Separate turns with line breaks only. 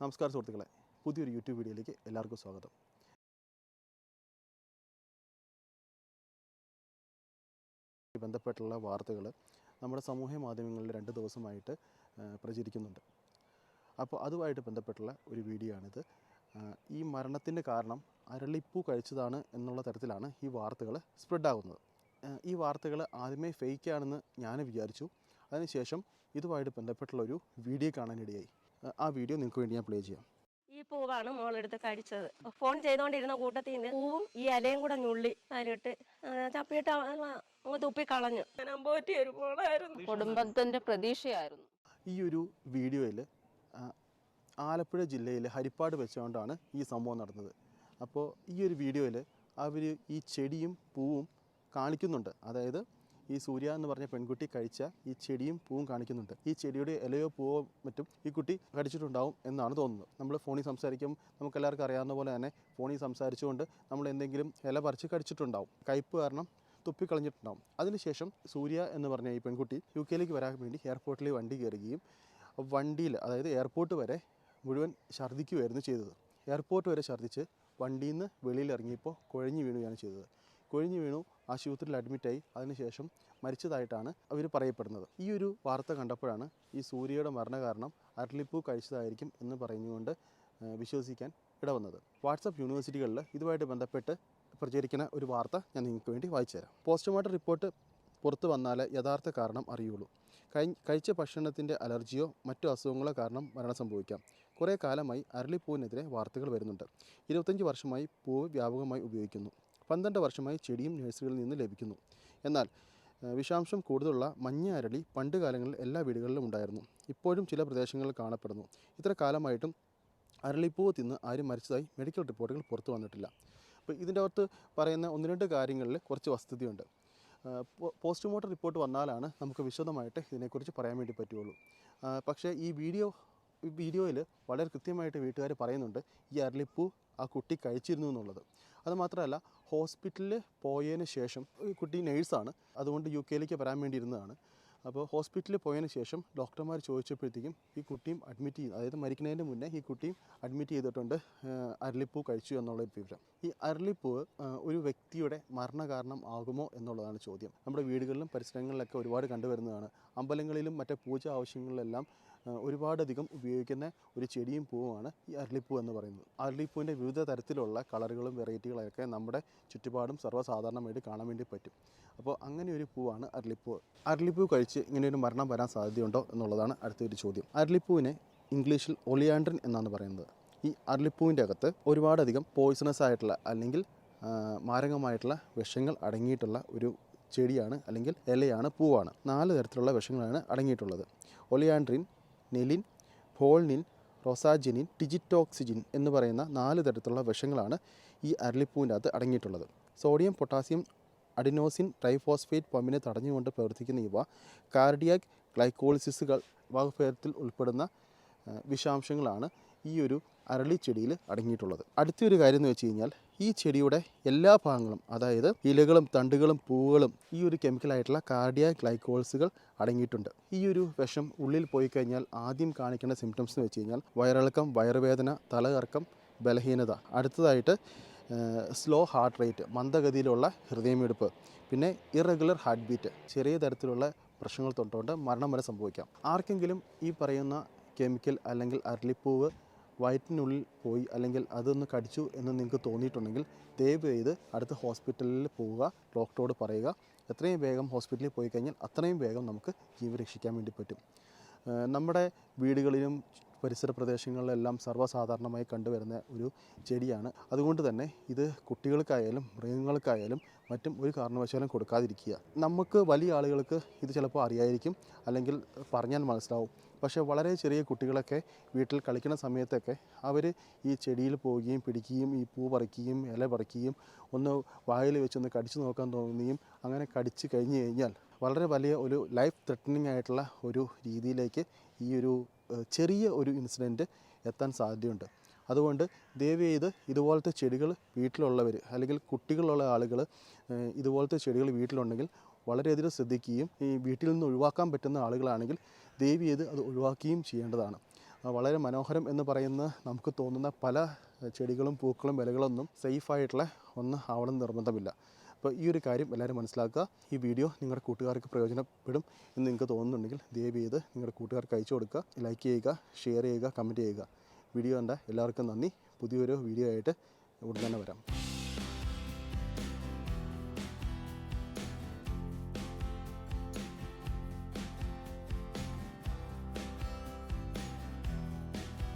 നമസ്കാരം സുഹൃത്തുക്കളെ. പുതിയൊരു യൂട്യൂബ് വീഡിയോയിലേക്ക് എല്ലാവർക്കും സ്വാഗതം. ബന്ധപ്പെട്ടുള്ള വാർത്തകൾ നമ്മുടെ സമൂഹ മാധ്യമങ്ങളിൽ രണ്ട് ദിവസമായിട്ട് പ്രചരിക്കുന്നുണ്ട്. അപ്പോൾ അതുമായിട്ട് ബന്ധപ്പെട്ടുള്ള ഒരു വീഡിയോ ആണിത് ഈ മരണത്തിന്റെ കാരണം അരളിപ്പൂ കഴിച്ചതാണ് എന്നുള്ള തരത്തിലാണ് ഈ വാർത്തകൾ സ്പ്രെഡാകുന്നത് ഈ വാർത്തകൾ ആദ്യമേ ഫേക്കാണെന്ന് ഞാൻ വിചാരിച്ചു. അതിനുശേഷം ഇതുമായിട്ട് ബന്ധപ്പെട്ടുള്ള ഒരു വീഡിയോ കാണാനിടയായി. ആ, വീഡിയോ നിങ്ങൾക്ക് വേണ്ടി ഞാൻ പ്ലേ ചെയ്യാം.
ഈ പൂവാണ് മോളെടുത്ത് കടിച്ചത്. ഫോൺ ചെയ്തോണ്ടിരുന്ന കൂട്ടത്തിൽ നിന്ന് പൂവും ഈ ഇലയും കൂടെ ഞുള്ളി അതിലിട്ട് ചപ്പിയിട്ട് അങ്ങ് തുപ്പി കളഞ്ഞു. ഒരു മോളായിരുന്നു.
കുടുംബത്തിന്റെ പ്രതീക്ഷയായിരുന്നു.
ഈ ഒരു വീഡിയോയിൽ ആലപ്പുഴ ജില്ലയിലെ ഹരിപ്പാട് വെച്ചുകൊണ്ടാണ് ഈ സംഭവം നടന്നത്. അപ്പോൾ ഈ ഒരു വീഡിയോയിൽ അവർ ഈ ചെടിയും പൂവും കാണിക്കുന്നുണ്ട്. അതായത് ഈ സൂര്യ എന്ന് പറഞ്ഞ പെൺകുട്ടി കഴിച്ച ഈ ചെടിയും പൂവും കാണിക്കുന്നുണ്ട്. ഈ ചെടിയുടെ ഇലയോ പൂവോ മറ്റും ഈ കുട്ടി കടിച്ചിട്ടുണ്ടാവും എന്നാണ് തോന്നുന്നത്. നമ്മൾ ഫോണിൽ സംസാരിക്കും നമുക്ക് എല്ലാവർക്കും അറിയാവുന്ന പോലെ തന്നെ ഫോണിൽ സംസാരിച്ചുകൊണ്ട് നമ്മൾ എന്തെങ്കിലും ഇല പറിച്ച് കടിച്ചിട്ടുണ്ടാവും. കയ്പ് കാരണം തുപ്പിക്കളഞ്ഞിട്ടുണ്ടാവും അതിനുശേഷം സൂര്യ എന്ന് പറഞ്ഞ ഈ പെൺകുട്ടി യു കെയിലേക്ക് വരാൻ വേണ്ടി എയർപോർട്ടിൽ വണ്ടി കയറുകയും വണ്ടിയിൽ അതായത് എയർപോർട്ട് വരെ മുഴുവൻ ഛർദ്ദിക്കുകയായിരുന്നു ചെയ്തത്. എയർപോർട്ട് വരെ ഛർദ്ദിച്ച് വണ്ടിയിൽ നിന്ന് വെളിയിൽ ഇറങ്ങിയപ്പോൾ കുഴഞ്ഞു വീണുകയാണ് ചെയ്തത്. കുഴഞ്ഞു വീണു. ആശുപത്രിയിൽ അഡ്മിറ്റായി അതിനുശേഷം മരിച്ചതായിട്ടാണ് അവർ പറയപ്പെടുന്നത്. ഈ ഒരു വാർത്ത കണ്ടപ്പോഴാണ് ഈ സൂര്യയുടെ മരണകാരണം അരളിപ്പൂ കഴിച്ചതായിരിക്കും എന്ന് പറഞ്ഞുകൊണ്ട് വിശ്വസിക്കാൻ ഇടവന്നത്. വാട്സപ്പ് യൂണിവേഴ്സിറ്റികളിൽ ഇതുമായിട്ട് ബന്ധപ്പെട്ട് പ്രചരിക്കുന്ന ഒരു വാർത്ത ഞാൻ നിങ്ങൾക്ക് വേണ്ടി വായിച്ചു തരാം പോസ്റ്റ്മോർട്ടം റിപ്പോർട്ട് പുറത്തു വന്നാലേ യഥാർത്ഥ കാരണം അറിയുള്ളൂ. കഴി കഴിച്ച ഭക്ഷണത്തിന്റെ അലർജിയോ മറ്റു അസുഖങ്ങളോ കാരണം മരണം സംഭവിക്കാം. കുറേ കാലമായി അരളിപ്പൂവിനെതിരെ വാർത്തകൾ വരുന്നുണ്ട്. ഇരുപത്തഞ്ച് വർഷമായി പൂവ് വ്യാപകമായി ഉപയോഗിക്കുന്നു. പന്ത്രണ്ട് വർഷമായി ചെടിയും നഴ്സറികളിൽ നിന്ന് ലഭിക്കുന്നു. എന്നാൽ വിഷാംശം കൂടുതലുള്ള മഞ്ഞ അരളി പണ്ട് കാലങ്ങളിൽ എല്ലാ വീടുകളിലും ഉണ്ടായിരുന്നു. ഇപ്പോഴും ചില പ്രദേശങ്ങളിൽ കാണപ്പെടുന്നു. ഇത്ര കാലമായിട്ടും അരളിപ്പൂവ് തിന്ന് ആരും മരിച്ചതായി മെഡിക്കൽ റിപ്പോർട്ടുകൾ പുറത്തു വന്നിട്ടില്ല. അപ്പോൾ ഇതിന്റെ അകത്ത് പറയുന്ന ഒന്ന് രണ്ട് കാര്യങ്ങളിൽ കുറച്ച് വസ്തുതയുണ്ട്. പോസ്റ്റ്മോർട്ടം റിപ്പോർട്ട് വന്നാലാണ് നമുക്ക് വിശദമായിട്ട് ഇതിനെക്കുറിച്ച് പറയാൻ വേണ്ടി പറ്റുള്ളൂ പക്ഷേ ഈ വീഡിയോ വീഡിയോയിൽ വളരെ കൃത്യമായിട്ട് വീട്ടുകാർ പറയുന്നുണ്ട് ഈ അരളിപ്പൂ ആ കുട്ടി കഴിച്ചിരുന്നു എന്നുള്ളത്. അതുമാത്രമല്ല ഹോസ്പിറ്റലിൽ പോയതിന് ശേഷം ഈ കുട്ടി നേഴ്സാണ്. അതുകൊണ്ട് യു കെയിലേക്ക് വരാൻ വേണ്ടി ഇരുന്നതാണ് അപ്പോൾ ഹോസ്പിറ്റലിൽ പോയതിന് ശേഷം ഡോക്ടർമാർ ചോദിച്ചപ്പോഴത്തേക്കും ഈ കുട്ടിയും അഡ്മിറ്റ് ചെയ്തു. അതായത് മരിക്കുന്നതിന് മുന്നേ ഈ കുട്ടിയും അഡ്മിറ്റ് ചെയ്തിട്ടുണ്ട് അരളിപ്പൂ കഴിച്ചു എന്നുള്ളൊരു വിവരം. ഈ അരളിപ്പൂവ് ഒരു വ്യക്തിയുടെ മരണകാരണം ആകുമോ എന്നുള്ളതാണ് ചോദ്യം. നമ്മുടെ വീടുകളിലും പരിസരങ്ങളിലൊക്കെ ഒരുപാട് കണ്ടുവരുന്നതാണ്. അമ്പലങ്ങളിലും മറ്റേ പൂജ ആവശ്യങ്ങളിലെല്ലാം ഒരുപാടധികം ഉപയോഗിക്കുന്ന ഒരു ചെടിയും പൂവുമാണ് ഈ അരളിപ്പൂ എന്ന് പറയുന്നത്. അരളിപ്പൂവിന്റെ വിവിധ തരത്തിലുള്ള കളറുകളും വെറൈറ്റികളൊക്കെ നമ്മുടെ ചുറ്റുപാടും സർവസാധാരണമായിട്ട് കാണാൻ വേണ്ടി പറ്റും. അപ്പോൾ അങ്ങനെ ഒരു പൂവാണ് അരളിപ്പൂ. അരളിപ്പൂ കഴിച്ച് ഇങ്ങനെ ഒരു മരണം വരാൻ സാധ്യതയുണ്ടോ എന്നുള്ളതാണ് അടുത്തൊരു ചോദ്യം. അരളിപ്പൂവിനെ ഇംഗ്ലീഷിൽ ഒളിയാൻഡ്രൻ എന്നാണ് പറയുന്നത്. ഈ അരളിപ്പൂവിന്റെ അകത്ത് ഒരുപാടധികം പോയിസണസ് ആയിട്ടുള്ള അല്ലെങ്കിൽ മാരകമായിട്ടുള്ള വിഷങ്ങൾ അടങ്ങിയിട്ടുള്ള ഒരു ചെടിയാണ് അല്ലെങ്കിൽ ഇലയാണ് പൂവാണ്. നാല് തരത്തിലുള്ള വിഷങ്ങളാണ് അടങ്ങിയിട്ടുള്ളത്. ഒലിയാൻഡ്രിൻ നെലിൻ ഫോൾനിൻ റൊസാജിനിൻ ടിജിറ്റോക്സിജിൻ എന്ന് പറയുന്ന നാല് തരത്തിലുള്ള വിഷങ്ങളാണ് ഈ അരളിപ്പൂവിന്റെ അകത്ത് അടങ്ങിയിട്ടുള്ളത്. സോഡിയം പൊട്ടാസ്യം അഡിനോസിൻ ട്രൈഫോസ്ഫേറ്റ് പമ്പിനെ തടഞ്ഞുകൊണ്ട് പ്രവർത്തിക്കുന്ന ഇവ കാർഡിയാക് ഗ്ലൈക്കോളിസിസുകൾ വകഭേദത്തിൽ ഉൾപ്പെടുന്ന വിഷാംശങ്ങളാണ് ഈ ഒരു അരളി ചെടിയിൽ അടങ്ങിയിട്ടുള്ളത്. അടുത്തൊരു കാര്യം എന്ന് വെച്ച് കഴിഞ്ഞാൽ ഈ ചെടിയുടെ എല്ലാ ഭാഗങ്ങളും അതായത് ഇലകളും തണ്ടുകളും പൂവുകളും ഈ ഒരു കെമിക്കലായിട്ടുള്ള കാർഡിയ ഗ്ലൈക്കോൾസുകൾ അടങ്ങിയിട്ടുണ്ട്. ഈ ഒരു വിഷം ഉള്ളിൽ പോയി കഴിഞ്ഞാൽ ആദ്യം കാണിക്കേണ്ട സിംറ്റംസ് എന്ന് വെച്ച് കഴിഞ്ഞാൽ വയറിളക്കം വയറുവേദന തലകറക്കം ബലഹീനത. അടുത്തതായിട്ട് സ്ലോ ഹാർട്ട് റേറ്റ് മന്ദഗതിയിലുള്ള ഹൃദയമിടിപ്പ് പിന്നെ ഇറഗുലർ ഹാർട്ട് ബീറ്റ് ചെറിയ തരത്തിലുള്ള പ്രശ്നങ്ങൾ തൊട്ടുകൊണ്ട് മരണം വരെ സംഭവിക്കാം. ആർക്കെങ്കിലും ഈ പറയുന്ന കെമിക്കൽ അല്ലെങ്കിൽ അരളിപ്പൂവ് വയറ്റിനുള്ളിൽ പോയി അല്ലെങ്കിൽ അതൊന്ന് കടിച്ചു എന്ന് നിങ്ങൾക്ക് തോന്നിയിട്ടുണ്ടെങ്കിൽ ദയവ് ചെയ്ത് അടുത്ത ഹോസ്പിറ്റലിൽ പോവുക ഡോക്ടറോട് പറയുക. എത്രയും വേഗം ഹോസ്പിറ്റലിൽ പോയി കഴിഞ്ഞാൽ അത്രയും വേഗം നമുക്ക് ജീവൻ രക്ഷിക്കാൻ വേണ്ടി പറ്റും. നമ്മുടെ വീടുകളിലും പരിസര പ്രദേശങ്ങളിലെല്ലാം സർവസാധാരണമായി കണ്ടുവരുന്ന ഒരു ചെടിയാണ്. അതുകൊണ്ട് തന്നെ ഇത് കുട്ടികൾക്കായാലും മൃഗങ്ങൾക്കായാലും മറ്റും ഒരു കാരണവശാലും കൊടുക്കാതിരിക്കുക. നമുക്ക് വലിയ ആളുകൾക്ക് ഇത് ചിലപ്പോൾ അറിയായിരിക്കും അല്ലെങ്കിൽ പറഞ്ഞാൽ മനസ്സിലാവും. പക്ഷേ വളരെ ചെറിയ കുട്ടികളൊക്കെ വീട്ടിൽ കളിക്കുന്ന സമയത്തൊക്കെ അവർ ഈ ചെടിയിൽ പോവുകയും പിടിക്കുകയും ഈ പൂ പറിക്കുകയും ഇല പറിക്കുകയും ഒന്ന് വായിൽ വെച്ചൊന്ന് കടിച്ചു നോക്കാൻ തോന്നുകയും അങ്ങനെ കടിച്ച് കഴിഞ്ഞ് കഴിഞ്ഞാൽ വളരെ വലിയ ഒരു ലൈഫ് ത്രെട്ടനിങ് ആയിട്ടുള്ള ഒരു രീതിയിലേക്ക് ഈ ഒരു ചെറിയ ഒരു ഇൻസിഡന്റ് എത്താൻ സാധ്യതയുണ്ട്. അതുകൊണ്ട് ദയവ് ചെയ്ത് ഇതുപോലത്തെ ചെടികൾ വീട്ടിലുള്ളവർ അല്ലെങ്കിൽ കുട്ടികളുള്ള ആളുകൾ ഇതുപോലത്തെ ചെടികൾ വീട്ടിലുണ്ടെങ്കിൽ വളരെയധികം ശ്രദ്ധിക്കുകയും ഈ വീട്ടിൽ നിന്ന് ഒഴിവാക്കാൻ പറ്റുന്ന ആളുകളാണെങ്കിൽ ദയവ് ചെയ്ത് അത് ഒഴിവാക്കുകയും ചെയ്യേണ്ടതാണ്. വളരെ മനോഹരം എന്ന് പറയുന്ന നമുക്ക് തോന്നുന്ന പല ചെടികളും പൂക്കളും വിലകളൊന്നും സേഫായിട്ടുള്ള ഒന്ന് ആവണം നിർബന്ധമില്ല. അപ്പോൾ ഈ ഒരു കാര്യം എല്ലാവരും മനസ്സിലാക്കുക. ഈ വീഡിയോ നിങ്ങളുടെ കൂട്ടുകാർക്ക് പ്രയോജനപ്പെടും എന്ന് നിങ്ങൾക്ക് തോന്നുന്നുണ്ടെങ്കിൽ ദയവ് ചെയ്ത് നിങ്ങളുടെ കൂട്ടുകാർക്ക് അയച്ചു കൊടുക്കുക. ലൈക്ക് ചെയ്യുക ഷെയർ ചെയ്യുക കമന്റ് ചെയ്യുക. വീഡിയോ കണ്ട എല്ലാവർക്കും നന്ദി. പുതിയൊരു വീഡിയോ ആയിട്ട് ഉടൻ തന്നെ വരാം.